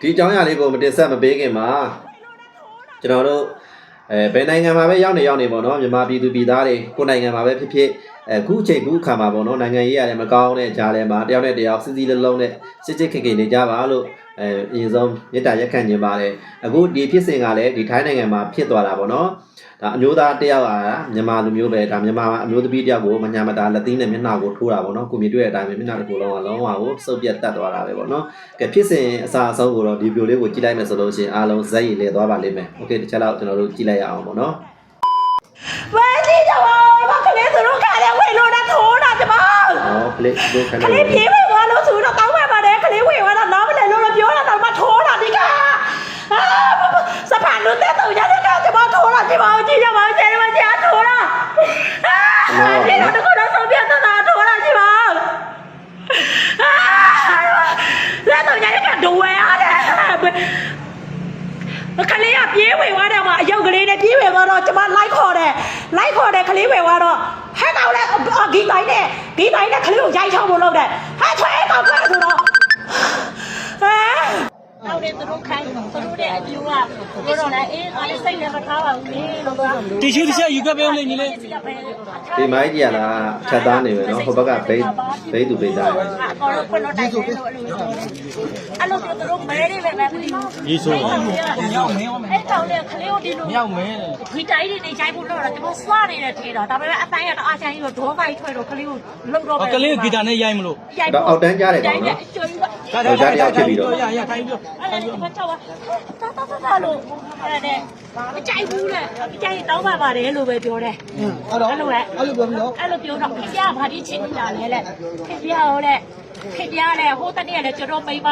ဒီအကြောင်းအရာလေးကိုမတင်ဆက်မပေးခင်မှာကျွန်တော်တို့အဲဘယ်နိုင်ငံမှာပဲရောက်နေရောက်နေပေါ့နော်မြန်မာပြည်သူပြည်သားတွေကိုယ်နိုင်ငံမှာပဲဖြစ်ဖြစ်အခုအချိန်အခုအခါမှာပေါ့နော်နိုင်ငံရေးရတယ်မကောင်းတဲ့ကြားထဲမှာတယောက်နဲ့တယောက်စီစီလုံးလုံးနဲ့စစ်စစ်ခေခေနေကြပါလို့အဲအရင်ဆုံးမေတ္တာရက်ခံခြင်းပါတယ်အခုဒီဖြစ်စဉ်ကလည်းဒီထိုင်းနိုင်ငံမှာဖြစ်သွားတာပေါ့နော် ဒါအမျိုးသားတယောက်ကမြန်မာလူမျိုးပဲဒါမြန်မာအမျိုးသမီးတယောက်ကိုမညာမတာလက်သီးနဲ့မျက်နှာကိုထိုးတာပေါ့နော်ကိုမြင်တွေ့တဲ့အတိုင်းပဲမျက်နှာတစ်ခုလုံးကလုံးဝကိုစုပ်ပြတ်တက်သွားတာပဲပေါ့နော်ကဲဖြစ်စဉ်အစားအဆုံးကိုတော့ဒီဗီဒီယိုလေးကိုကြည့်လိုက်မယ်ဆိုလို့ရှိရင်အားလုံးဇက်ရည်လဲသွားပါလိမ့်မယ်။ Okay တစ်ချက်တော့ကျွန်တော်တို့ကြည့်လိုက်ရအောင်ပေါ့နော်ဝဲကြည့်ကြပါဦးမကလေးသူတို့ခါတယ်ဝေလို့နဲ့ထိုးတာကျမ။ဟောကလေးတို့ခဏကလေးပြေးဝေသွားလို့ဆိုတော့ကောင်းပါပါတယ်ကလေးဝေသွားတော့နားမလဲလို့ပြောတာတော့မထိုးတာဒီကအာစပန်လို့တဲ့တော့ရတဲ့ကကျမထိုးတာကျမကြည့်ကြပါဦးကျဲမကျထိုးတာအာဒီတော့တခုတော့ဆုံးပြတ်တာထိုးတာကျမအာလက်တော့ရတဲ့ကဒဝဲ ရတယ်ကလေးကပြေးဝေသွားတယ်မှာအယုတ်ကလေးနဲ့ပြေးဝေသွားတော့ကျမလိုက်ခေါ်တယ်လိုက်ခေါ်တယ်ကလေးဝေသွားတော့ဟဲ့ကောင်လည်းဒီတိုင်းနဲ့ဒီတိုင်းနဲ့ကလေးကိုရိုက်ချောင်းဖို့လုပ်တယ်ဟဲ့ထွဲကောင်ထွဲဆိုတော့ ဟဲ့တော့တယ်သူတို့ခိုင်းသူတို့တဲ့အပြူကပြောတော့လေအေးငါလည်းစိတ်လည်းမထားပါဘူးလေလို့ပြောတီရှူတစ်ချက်ယူခဲ့ပေးဦးလေညီလေးဒီမိုင်းကြီးကလားဖြတ်သားနေပဲနော်ဟိုဘက်ကဘိတ်ဘိတ်သူဘိတ်သားပဲအော်ခွန်းတော့တိုက်တယ်လို့အဲ့လိုပြောအဲ့လိုပြောသူတို့မဲတွေပဲပဲမသိဘူးရေးဆိုမြောက်မဲရောမယ်အဲ့တောင်လေခလေးကိုဒီလိုမြောက်မဲခွေတိုင်းတွေနေချိုင်းဖို့တော့ကျွန်တော်စွာနေတဲ့ထဲတော့ဒါပေမဲ့အတိုင်းကတော့အားချိုင်းပြီးတော့ဒေါဖိုက်ထွက်တော့ခလေးကိုလုံတော့ကလေးကိုဂီတာနဲ့ရိုက်မလို့တော့အောက်တန်းကြားတယ်ကောင်နော်ကျွေးပါရရခိုင်းပြီးအဲ့ဒါဘာကြောက်တာတာတာတာလို့အဲ့ဒါနဲ့မကြိုက်ဘူးလေမကြိုက်တောင်းပါပါတယ်လို့ပဲပြောတယ်ဟုတ်တော့အဲ့လိုလေအဲ့လိုပြောပြီးတော့အဲ့လိုပြောတော့ခင်ဗျာဘာဒီချင်းနေတာလဲလေခင်ဗျာဟိုလေခင်ဗျာလေဟိုတနေ့လေကျွန်တော်မိမ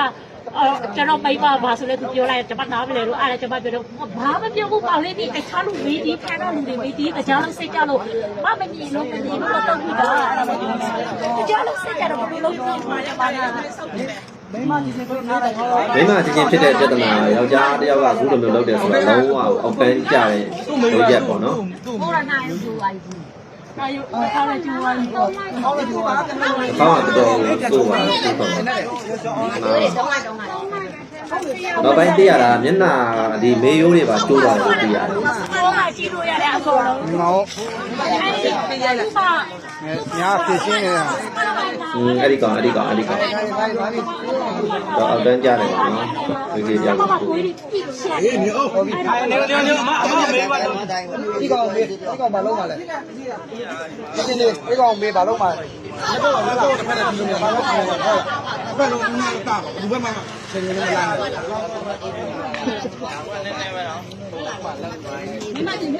အော်ကျွန်တော်မိမဘာဆိုလဲသူပြောလိုက်ကျွန်မနားမလဲလို့အဲ့ဒါကျွန်မပြောတော့ဘာမပြောဘူးပေါ့လေဒီတခြားလူဝေးဒီဖန်တော့လူတွေဝေးဒီတရားလုံးစိတ်ကြလို့မမမြင်လို့မမြင်လို့တော့ပြီးတာအဲ့ဒါမပြောဘူးတရားလုံးစိတ်ကြတော့ဘယ်လိုလုပ်ကြည့်မှာလဲပါလား မိမချင်းချင်းဖြစ်တဲ့ပြဿနာယောက်ျားတယောက်ကအခုလိုမျိုးလုပ်တယ်ဆိုတော့လုံးဝအောက်တန်းကြားတဲ့လုပ်ရက်ပေါ့နော်ဟိုရနိုင်ဘူးပါဘူး။နိုင်ရောထားလိုက်ကြည့်ပါဦး။။ကောင်းတော့တော်တော်စိုးပါစိုးပါနောက်ပိုင်းသိရတာမျက်နှာဒီမေးရိုးတွေပါကျိုးသွားတယ်လို့သိရတယ်တော့မှကြည့်လို့ရ တဲ့အကုန်လုံးငေါ။အဲဒီပြရလိုက်ပါညာဖြစ်ရှင်းနေတာ။อืมအဲ့ဒီကောင်အဲ့ဒီကောင်အဲ့ဒီကောင်တော့အောက်တန်းကြားတယ်ပေါ့နော်။ဒီကြီးကြောက်ဘာဘူးကိုကြည့်ရှက်နေနေနေအမအမမေးပါတော့ဒီကောင်မေးဒီကောင်ဘာလုံးပါလဲဒီဒီဒီကောင်မေးဘာလုံးပါလဲလက်တော့လက်တော့တစ်ဖက်နဲ့ဒီလိုဘာလုံးပါလဲဟုတ်လားဘယ်လိုမှမတာဘူးဘယ်မှာဆင်းနေ မလားဟုတ်တယ်။မိမချင်း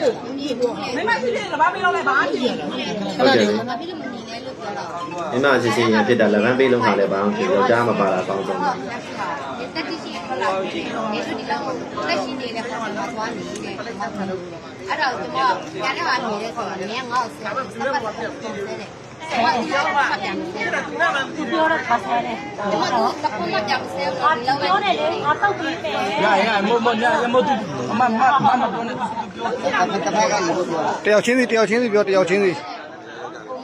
ချင်းရဖြစ်တာလက်ဗန်းပေးလုံးခါလဲဘာမှဖြစ်ယောက်ျားမပါတာကောင်းဆုံးတယ်တက်တိရှိထွက်လာတယ်ဒီလိုဒီလောက်တက်ရှိနေတဲ့ပုံမှာသွားနေတဲ့အဲ့တော့ကျွန်တော်ညာထဲမှာနေတဲ့ဆိုတော့ငါငါ့ကိုဆက်ပတ်ဆက်ပတ်ဆက်တယ်ဆက်ပတ်ဒီလောက်မှပြန်တယ် သူပြောတော့ခါဆဲတယ် ကျွန်တော်ကပုံမှန်ပြန်ဆက် ။ငါ လို့ ပြောတယ်လေငါတော့ပြီးမယ် ရရမမညမတူအမမမမပြောနေ တယောက်ချင်းစီတယောက်ချင်းစီပြောတယောက်ချင်းစီ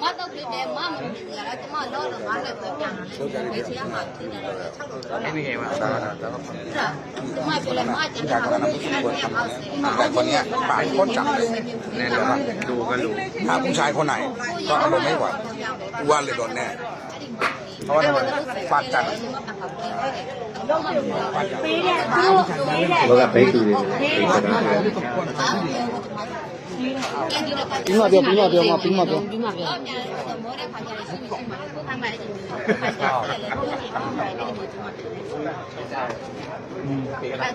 မတော့ပြတယ်မမမြင်ရတာကျွန်တော်တော့ငါလည်းပဲပြန်တယ်ဒီချာမှာဖြစ်နေတယ်ချက်လို့တော့လည်းဒီမှာဒါဒါဒါကျွန်မပြောလဲမကျန်တာကလည်းပြန်အောင်စေ แต่คนเนี้ยปากโคตรจับเลยเนี่ยเดี๋ยวก่อนดูก็รู้ถามผู้ชายคนไหน ก็อารมณ์ไม่ไหว wallet on there. Pakan. Lo ka pay tu ni. ပြီးမှပြောပြီးမှပြောမပြီးမှပြောပြီးမှပြော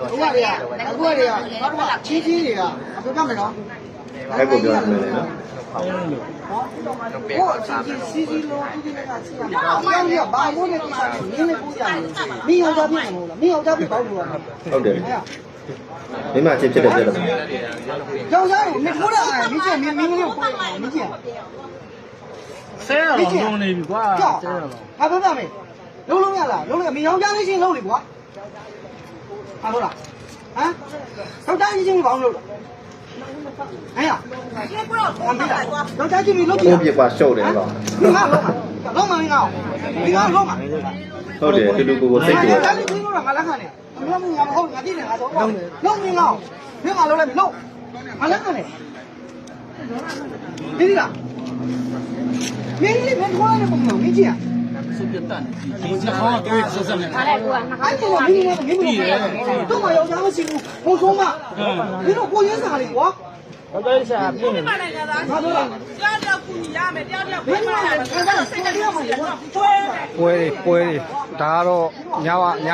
အခုကတည်းကအခုကတည်းကချီးချီးတွေကအခုကမနော် အဲ့ကိုပြောရမယ်လေနော်ကိုအချင်းချင်းစီစီလုံးဒီကချင်းရမှာဒီကောင်ကြီးကဘာမိုးနဲ့ကိစ္စနဲ့နင်းနဲ့ပူကြတယ်မင်းယောက်ျားပြည့်မှာမဟုတ်လားမင်းယောက်ျားပြည့်ပေါ့လို့ရမှာ။ဟုတ်တယ်။မိမချင်းဖြစ်တဲ့ပြဿနာယောက်ျားကိုမခိုးတာမင်းချင်းမင်းမင်းလေးကိုပို့မင်းချင်းဆဲတော့လုံးနေပြီကွာကြောက်ဆဲတော့ဟာပြောပြမယ်လုံးလုံးရလားလုံးလုံးမင်းယောက်ျားလေးချင်းလုံးလေကွာဟာဟုတ်လားဟမ်ယောက်ျားလေးချင်းဘာလို့လုံး 哎呀，我没来，老家就没弄 ကို 去。 ပြစ်ကွာရှုပ်တယ်တော့ 你看，弄嘛，弄嘛，你看，弄嘛。 ဟုတ်တယ်တူတူကိုကိုစိတ်တူတယ် 家里听说了，俺来看的，俺们俺们后俺弟弟俺说，弄没弄，没俺弄来没弄，俺来看的。弟弟啦，别你别拖来的不弄，没见。 စုပ်ပြတ်တတ်နေဒီနှာခေါင်းကတွေးဆက်ဆက်နေ ထားလိုက်ကွာနှာ 俺这个没弄没弄，都嘛要咱们辛苦，我说嘛，你说过年啥的我。 ဒေါက်တာဆရာပြင့်နေတယ်နိုင်ငံသားဘာလို့လဲကြောက်တော့ကူညီရမယ်တယောက်တယောက်ပြန်လာတယ်ဘာလို့စိတ်ကလေးမှလည်းပွဲပွဲတွေပွဲတွေဒါကတော့ညကည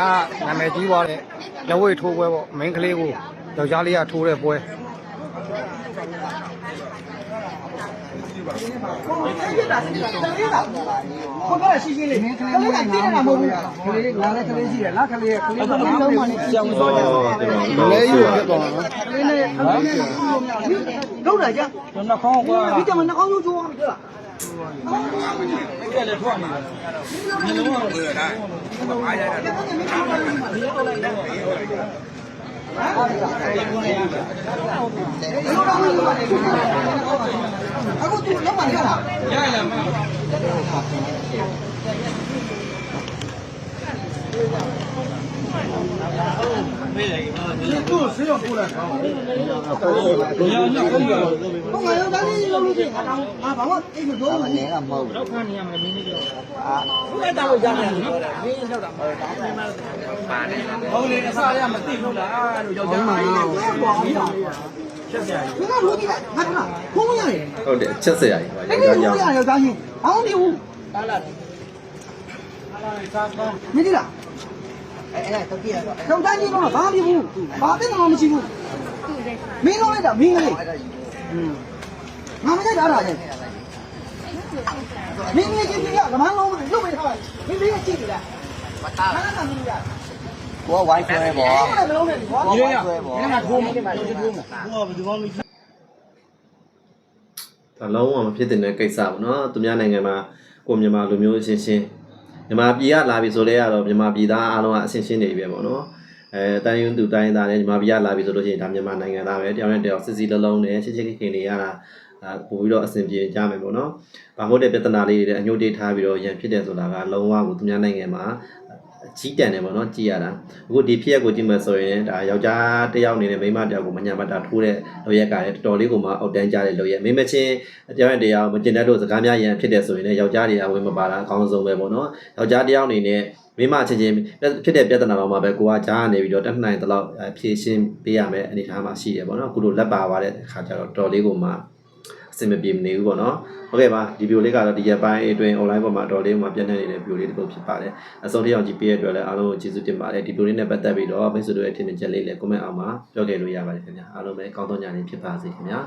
နာမည်ကြီးသွားတဲ့လက်ဝဲထိုးပွဲပေါ့ main ကလေးကိုယောက်ျားလေးကထိုးတဲ့ပွဲ ကိုကရှိရှိလေးကလေးကတိနေတာမဟုတ်ဘူးကလေးလာလဲကလေးရှိတယ်လာကလေးကလေးကလုံးလုံးမှလည်းကြောင်စောတယ်မလဲယူဖြစ်သွားတာကလေးနဲ့ကလေးနဲ့ခုလို့မရဘူးလုံးတာကြာနှခေါင်းကွာဒီတမနှခေါင်းလုံးချိုးအောင်ကြာအဲ့ဒါလည်းထွက်နေတယ်။ဘယ်လိုမှမဟုတ်ဘူးလား။အားရတာ။ အခုသူလောက်ပါနေရလားရရလားမ သူ့ဆေးရုံပို့လိုက်ဘယ်ရောက်နေကုန်ပြီဟောငါရောက်သားလေးလောက်လို့ချင်းငါတော့ငါဘာမှအိမ်မပြောဘူးတော့ခါနေရမယ်မင်းလေးကြောဘယ်တောင်ကြတယ်မင်းရောက်တာဟုတ်လေအစားရမသိဘူးလားလို့ယောက်ျားမင်းချက်စရာကြီးငါတို့ကြည့်လိုက်ငါကဖုံးရတယ်ဟုတ်တယ်အချက်စရာကြီးပါအဲ့ယောဒီက်ျားလိုကြောင့်ရယောက်ျားချင်းဘာမှမဖြစ်ဘူးမင်းဒီလား အဲ့အဲ့တော့ပြရတော့ယောက်ျားချင်းတော့ဘာမှမဖြစ်ဘူးဘာတဲ့မှမရှိဘူးမင်းလုံးလိုက်တာမင်းကလေးငါမကြိုက်တာလားချင်းမင်းကြီးကြီးကြီးကလမန်းလုံးလို့လုပ်ပေးထားပါမင်းလေးကြည့်နေလားမတားလားမင်းကြီးကကိုကဝိုင်းဆွဲပေါ့ဘာမှမလုပ်နဲ့ကွာဒီလေးရဒီမှာထိုးမယ်ထိုးမယ်ဒါလုံးဝမဖြစ်တဲ့ကိစ္စပေါ့နော်သူများနိုင်ငံမှာကိုမြန်မာလူမျိုးအချင်းချင်း မြန်မာပြည်ကလာပြီဆိုလဲရတော့မြန်မာပြည်သားအားလုံးကအချင်းချင်းတွေပဲပေါ့နော်အဲတိုင်းယွန်းသူတိုင်းသားနဲ့မြန်မာပြည်ကလာပြီဆိုလို့ရှိရင်ဒါမြန်မာနိုင်ငံသားပဲတယောက်နဲ့တယောက်စစ်စစ်လုံးလုံးနဲ့ချစ်ချစ်ခင်ခင်နေရတာ ဒါပို့ပြီးတော့အဆင်ပြေကြမယ်ပေါ့နော်။ဘာဟုတ်တဲ့ပြဿနာလေးတွေအညှို့တေးထားပြီးတော့ရန်ဖြစ်တယ်ဆိုတာကလုံးဝကိုသူများနိုင်ငံမှာအကြီးတန်တယ်ပေါ့နော်ကြည်ရတာအခုဒီဖြစ်ရက်ကိုကြည့်မှဆိုရင်ဒါယောက်ျားတစ်ယောက်အနေနဲ့မိန်းမတစ်ယောက်ကိုမညာမတာထိုးတဲ့လောရက်ကလည်းတော်တော်လေးကိုမှအောက်တန်းကြတဲ့လောရက်မိန်းမချင်းတယောက်နဲ့တယောက်မကျင်တတ်လို့စကားများရန်ဖြစ်တယ်ဆိုရင်လည်းယောက်ျားတွေကဝင်မပါတာအကောင်းဆုံးပဲပေါ့နော်ယောက်ျားတစ်ယောက်အနေနဲ့မိမချင်းချင်းဖြစ်တဲ့ပြဿနာတော့မှာပဲကိုကကြားနေပြီးတော့တက်နိုင်တဲ့လောက်ဖြည့်ရှင်းပေးရမယ်အနေထားမှာရှိတယ်ပေါ့နော်အခုလိုလက်ပါသွားတဲ့အခါကျတော့တော်လေးကိုမှ အဆင်မပြေမနေဘူးပေါ့နော်ဟုတ်ကဲ့ပါဒီဗီဒီယိုလေးကတော့ဒီရက်ပိုင်းအတွင်း online ပေါ်မှာတော်လေးမှာပြန့်နှံ့နေတဲ့ဗီဒီယိုလေးတစ်ပုဒ်ဖြစ်ပါတယ်အဆုံးထိအောင်ကြည့်ပေးရတဲ့အတွက်လည်းအားလုံးကိုကျေးဇူးတင်ပါတယ်ဒီဗီဒီယိုလေးနဲ့ပတ်သက်ပြီးတော့မိတ်ဆွေတို့ရဲ့ထင်မြင်ချက်လေးလည်း comment အောက်မှာပြောခဲ့လို့ရပါတယ်ခင်ဗျာအားလုံးပဲကောင်းသောညနေဖြစ်ပါစေခင်ဗျာ